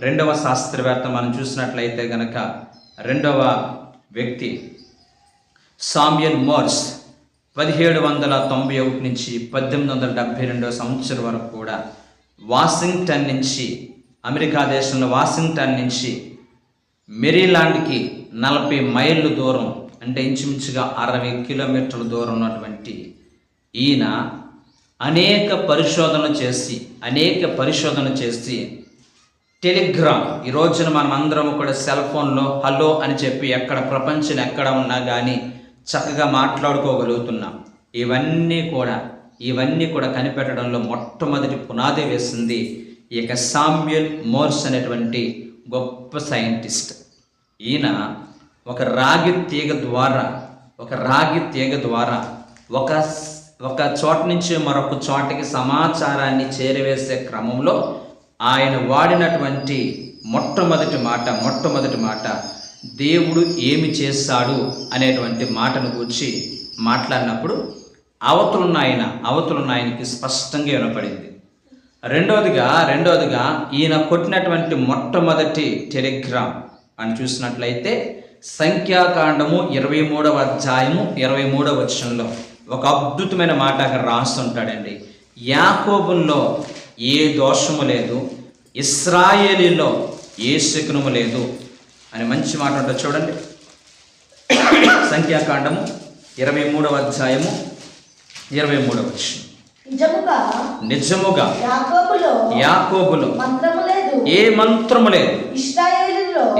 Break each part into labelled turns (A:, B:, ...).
A: రెండవ శాస్త్రవేత్త మనం చూసినట్లయితే గనక రెండవ వ్యక్తి సామ్యన్ మోర్స్ పదిహేడు వందల తొంభై ఒకటి నుంచి పద్దెనిమిది వందల డెబ్భై రెండవ సంవత్సరం వరకు కూడా వాషింగ్టన్ నుంచి అమెరికా దేశంలో వాషింగ్టన్ నుంచి మెరీలాండ్కి నలభై మైళ్ళు దూరం అంటే ఇంచుమించుగా అరవై కిలోమీటర్ల దూరం ఉన్నటువంటి ఈయన అనేక పరిశోధనలు చేసి అనేక పరిశోధనలు చేసి టెలిగ్రామ్. ఈ రోజున మనం అందరం కూడా సెల్ ఫోన్లో హలో అని చెప్పి ఎక్కడ ప్రపంచం ఎక్కడ ఉన్నా కానీ చక్కగా మాట్లాడుకోగలుగుతున్నాం. ఇవన్నీ కూడా ఇవన్నీ కూడా కనిపెట్టడంలో మొట్టమొదటి పునాది వేసింది ఇక సామ్యుల్ మోర్స్ అనేటువంటి గొప్ప సైంటిస్ట్. ఈయన ఒక రాగి తీగ ద్వారా ఒక రాగి తీగ ద్వారా ఒక ఒక చోట నుంచి మరొక చోటకి సమాచారాన్ని చేరవేసే క్రమంలో ఆయన వాడినటువంటి మొట్టమొదటి మాట మొట్టమొదటి మాట దేవుడు ఏమి చేస్తాడు అనేటువంటి మాటను గురించి మాట్లాడినప్పుడు అవతలున్న ఆయన అవతలున్న ఆయనకి స్పష్టంగా వినపడింది. రెండవదిగా రెండవదిగా ఈయన కొట్టినటువంటి మొట్టమొదటి టెలిగ్రామ్ అని చూసినట్లయితే సంఖ్యాకాండము ఇరవై మూడవ అధ్యాయము ఇరవై మూడవ వచనంలో ఒక అద్భుతమైన మాట అక్కడ రాస్తుంటాడండి. యాకోబుల్లో ఏ దోషము లేదు ఇస్రాయేలీలో ఏ శకునము లేదు అని మంచి మాట ఉంటుంది చూడండి. సంఖ్యాకాండము ఇరవై మూడవ అధ్యాయము ఇరవై మూడవ
B: నిజముగా యాకోబులో
A: ఏ మంత్రము లేదు?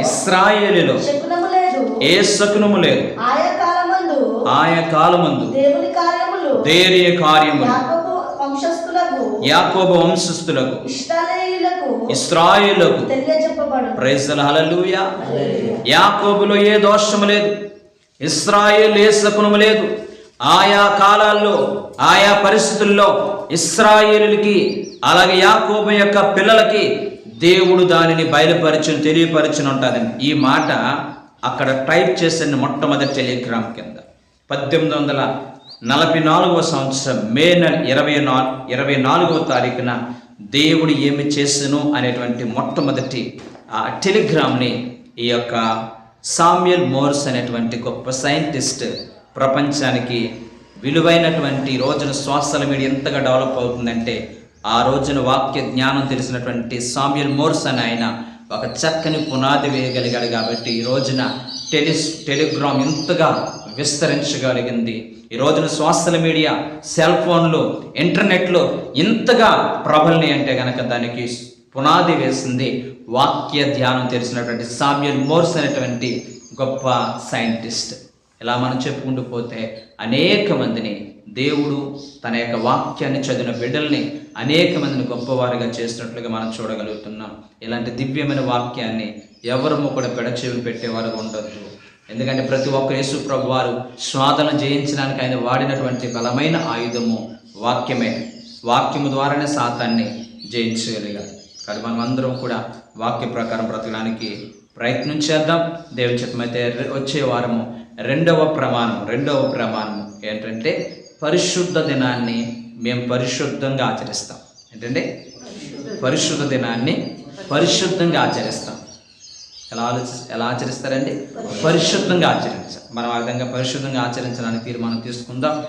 A: ఇస్రాయేలులో ఏ శకునము లేదు.
B: ఆయా కాలమందు
A: ఆయా కాలమందు
B: దేవుని కార్యములు
A: దేని కార్యములు
B: యాకోబు వంశస్థులకు తెలియజెప్పబడు
A: ప్రైజల హల్లెలూయా. యాకోబులో ఏ దోషము లేదు ఇస్రాయేల్ ఏ శకునము లేదు. ఆయా కాలాల్లో ఆయా పరిస్థితుల్లో ఇస్రాయేలులకి అలాగే యాకోబు యొక్క పిల్లలకి దేవుడు దానిని బయలుపరిచిన తెలియపరిచిన ఉంటుందండి ఈ మాట అక్కడ టైప్ చేసిన మొట్టమొదటి టెలిగ్రామ్ కింద. పద్దెనిమిది వందల నలభై నాలుగవ సంవత్సరం మే నెల ఇరవై నాలుగు ఇరవై నాలుగవ తారీఖున దేవుడు ఏమి చేసను అనేటువంటి మొట్టమొదటి ఆ టెలిగ్రామ్ని ఈ యొక్క సామ్యుల్ మోర్స్ అనేటువంటి గొప్ప సైంటిస్ట్ ప్రపంచానికి విలువైనటువంటి రోజున సోషల్ మీడియా ఎంతగా డెవలప్ అవుతుందంటే ఆ రోజున వాక్య జ్ఞానం తెలిసినటువంటి సామ్యుల్ మోర్స్ అని ఆయన ఒక చక్కని పునాది వేయగలిగాడు కాబట్టి ఈ రోజున టెలిస్ టెలిగ్రామ్ ఎంతగా విస్తరించగలిగింది. ఈ రోజున సోషల్ మీడియా సెల్ ఫోన్లు ఇంటర్నెట్లో ఇంతగా ప్రబలిని అంటే కనుక దానికి పునాది వేసింది. వాక్య ధ్యానం తెలిసినటువంటి సామ్యుల్ మోర్స్ అనేటువంటి గొప్ప సైంటిస్ట్. ఇలా మనం చెప్పుకుంటూ పోతే అనేక మందిని దేవుడు తన యొక్క వాక్యాన్ని చదివిన బిడ్డల్ని అనేక మందిని గొప్పవారిగా చేసినట్లుగా మనం చూడగలుగుతున్నాం. ఇలాంటి దివ్యమైన వాక్యాన్ని ఎవరము కూడా పెడచేవి పెట్టేవారు ఉండొద్దు. ఎందుకంటే ప్రతి ఒక్క యేసు ప్రభు వారు స్వాదన జయించడానికి ఆయన వాడినటువంటి బలమైన ఆయుధము వాక్యమే. వాక్యము ద్వారానే సాతాన్ని జయించగలిగారు కానీ మనం అందరం కూడా వాక్య ప్రకారం బ్రతకడానికి ప్రయత్నం చేద్దాం. దేవుని చెప్పమైతే వచ్చే వారము రెండవ ప్రమాణం రెండవ ప్రమాణం ఏంటంటే పరిశుద్ధ దినాన్ని మేము పరిశుద్ధంగా ఆచరిస్తాం. ఏంటంటే పరిశుద్ధ దినాన్ని పరిశుద్ధంగా ఆచరిస్తాం. ఎలా ఆలోచి ఎలా ఆచరిస్తారండి? పరిశుద్ధంగా ఆచరించాలి. మనం ఆ విధంగా పరిశుద్ధంగా ఆచరించడానికి తీర్మానం తీసుకుందాం.